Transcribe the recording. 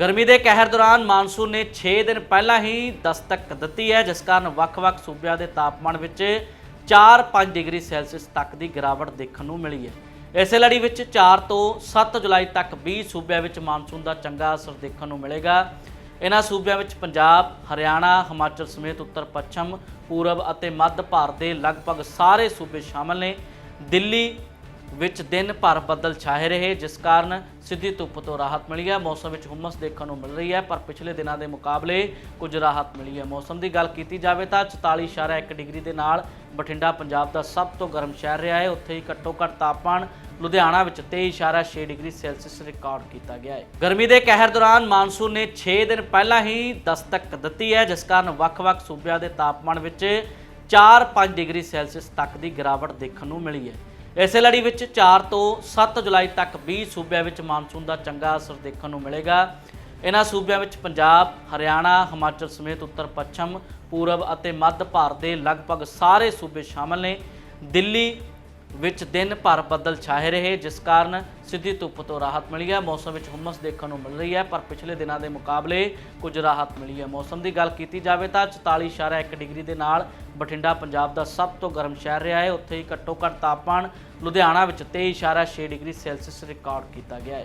ਗਰਮੀ ਦੇ ਕਹਿਰ ਦੌਰਾਨ ਮਾਨਸੂਨ ਨੇ 6 ਦਿਨ ਪਹਿਲਾਂ ਹੀ ਦਸਤਕ ਦਿੱਤੀ ਹੈ ਜਿਸ ਕਾਰਨ ਵੱਖ-ਵੱਖ ਸੂਬਿਆਂ ਦੇ ਤਾਪਮਾਨ ਵਿੱਚ 4-5 ਡਿਗਰੀ ਸੈਲਸੀਅਸ ਤੱਕ ਦੀ ਗਿਰਾਵਟ ਦੇਖਣ ਨੂੰ ਮਿਲੀ ਹੈ। ਇਸੇ ਲੜੀ ਵਿੱਚ 4 ਤੋਂ 7 ਜੁਲਾਈ ਤੱਕ 20 ਸੂਬਿਆਂ ਵਿੱਚ ਮਾਨਸੂਨ ਦਾ ਚੰਗਾ ਅਸਰ ਦੇਖਣ ਨੂੰ ਮਿਲੇਗਾ। ਇਹਨਾਂ ਸੂਬਿਆਂ ਵਿੱਚ ਪੰਜਾਬ, ਹਰਿਆਣਾ, ਹਿਮਾਚਲ ਸਮੇਤ ਉੱਤਰ ਪੱਛਮ, ਪੂਰਬ ਅਤੇ ਮੱਧ ਭਾਰਤ ਦੇ ਲਗਭਗ ਸਾਰੇ ਸੂਬੇ ਸ਼ਾਮਲ ਨੇ। ਦਿੱਲੀ ਵਿੱਚ ਦਿਨ ਭਰ ਬੱਦਲ ਛਾਏ ਰਹੇ, ਜਿਸ ਕਾਰਨ ਸਿੱਧੀ ਧੁੱਪ ਤੋਂ ਰਾਹਤ ਮਿਲੀ ਹੈ। ਮੌਸਮ ਵਿੱਚ ਹੁਮਸ ਦੇਖਣ ਨੂੰ ਮਿਲ ਰਹੀ ਹੈ, ਪਰ ਪਿਛਲੇ ਦਿਨਾਂ ਦੇ ਮੁਕਾਬਲੇ ਕੁਝ ਰਾਹਤ ਮਿਲੀ ਹੈ। ਮੌਸਮ ਦੀ ਗੱਲ ਕੀਤੀ ਜਾਵੇ ਤਾਂ 44.1 ਡਿਗਰੀ ਦੇ ਨਾਲ ਬਠਿੰਡਾ, ਪੰਜਾਬ ਦਾ ਸਭ ਤੋਂ ਗਰਮ ਸ਼ਹਿਰ ਰਿਹਾ ਹੈ। ਉੱਥੇ ਹੀ ਘੱਟੋ ਘੱਟ ਤਾਪਮਾਨ ਲੁਧਿਆਣਾ ਵਿੱਚ 23.6 ਡਿਗਰੀ ਸੈਲਸੀਅਸ ਰਿਕਾਰਡ ਕੀਤਾ ਗਿਆ ਹੈ। ਗਰਮੀ ਦੇ ਕਹਿਰ ਦੌਰਾਨ ਮਾਨਸੂਨ ਨੇ 6 ਦਿਨ ਪਹਿਲਾਂ ਹੀ ਦਸਤਕ ਦਿੱਤੀ ਹੈ, ਜਿਸ ਕਾਰਨ ਵੱਖ-ਵੱਖ ਸੂਬਿਆਂ ਦੇ ਤਾਪਮਾਨ ਵਿੱਚ 4-5 ਡਿਗਰੀ ਸੈਲਸੀਅਸ ਤੱਕ ਦੀ ਗਿਰਾਵਟ ਦੇਖਣ ਨੂੰ ਮਿਲੀ ਹੈ। ਇਸੇ ਲੜੀ ਵਿੱਚ 4 ਤੋਂ 7 ਜੁਲਾਈ ਤੱਕ 20 ਸੂਬਿਆਂ ਵਿੱਚ ਮਾਨਸੂਨ ਦਾ ਚੰਗਾ ਅਸਰ ਦੇਖਣ ਨੂੰ ਮਿਲੇਗਾ। ਇਹਨਾਂ ਸੂਬਿਆਂ ਵਿੱਚ ਪੰਜਾਬ, ਹਰਿਆਣਾ, ਹਿਮਾਚਲ ਸਮੇਤ ਉੱਤਰ ਪੱਛਮ, ਪੂਰਬ ਅਤੇ ਮੱਧ ਭਾਰਤ ਦੇ ਲਗਭਗ ਸਾਰੇ ਸੂਬੇ ਸ਼ਾਮਲ ਨੇ। ਦਿੱਲੀ ਵਿੱਚ ਦਿਨ ਭਰ ਬੱਦਲ ਛਾਏ ਰਹੇ, ਜਿਸ ਕਾਰਨ ਸਿੱਧੀ ਧੁੱਪ ਤੋਂ ਰਾਹਤ ਮਿਲੀ ਹੈ। ਮੌਸਮ ਵਿੱਚ ਹੁਮਸ ਦੇਖਣ ਨੂੰ ਮਿਲ ਰਹੀ ਹੈ, ਪਰ ਪਿਛਲੇ ਦਿਨਾਂ ਦੇ ਮੁਕਾਬਲੇ ਕੁਝ ਰਾਹਤ ਮਿਲੀ ਹੈ। ਮੌਸਮ ਦੀ ਗੱਲ ਕੀਤੀ ਜਾਵੇ ਤਾਂ 44.1 ਡਿਗਰੀ ਦੇ ਨਾਲ ਬਠਿੰਡਾ, ਪੰਜਾਬ ਦਾ ਸਭ ਤੋਂ ਗਰਮ ਸ਼ਹਿਰ ਰਿਹਾ ਹੈ। ਉੱਥੇ ਹੀ ਘੱਟੋ ਘੱਟ ਤਾਪਮਾਨ ਲੁਧਿਆਣਾ ਵਿੱਚ 23.6 ਡਿਗਰੀ ਸੈਲਸੀਅਸ ਰਿਕਾਰਡ ਕੀਤਾ ਗਿਆ ਹੈ।